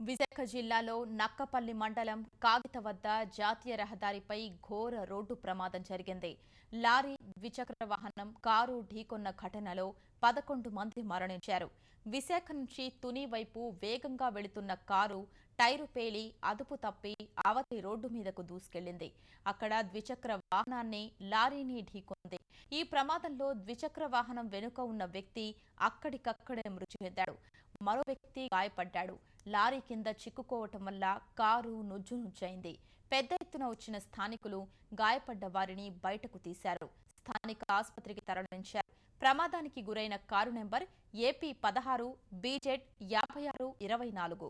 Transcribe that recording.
విశాఖ జిల్లాలో నక్కపల్లి మండలం కాగిత వద్ద జాతీయ రహదారిపై ఘోర రోడ్డు ప్రమాదం జరిగింది. లారీ ద్విచక్ర వాహనం కారు ఢీకొన్న ఘటనలో పదకొండు మంది మరణించారు. విశాఖ నుంచి తుని వైపు వేగంగా వెళుతున్న కారు టైరు పేలి అదుపు తప్పి అవతి రోడ్డు మీదకు దూసుకెళ్ళింది అక్కడ ద్విచక్ర వాహనాన్ని లారీని ఢీకొంది. ఈ ప్రమాదంలో ద్విచక్ర వాహనం వెనుక ఉన్న వ్యక్తి అక్కడికక్కడే మృతి చెందాడు. మరో వ్యక్తి గాయపడ్డాడు. లారీ కింద చిక్కుకోవటం వల్ల కారు నుజ్జు నుజ్జైంది. పెద్ద ఎత్తున వచ్చిన స్థానికులు గాయపడ్డ వారిని బయటకు తీశారు. స్థానిక ఆసుపత్రికి తరలించారు. ప్రమాదానికి గురైన కారు నెంబర్ ఏపీ పదహారు బీజెడ్ యాభై ఆరు ఇరవై నాలుగు.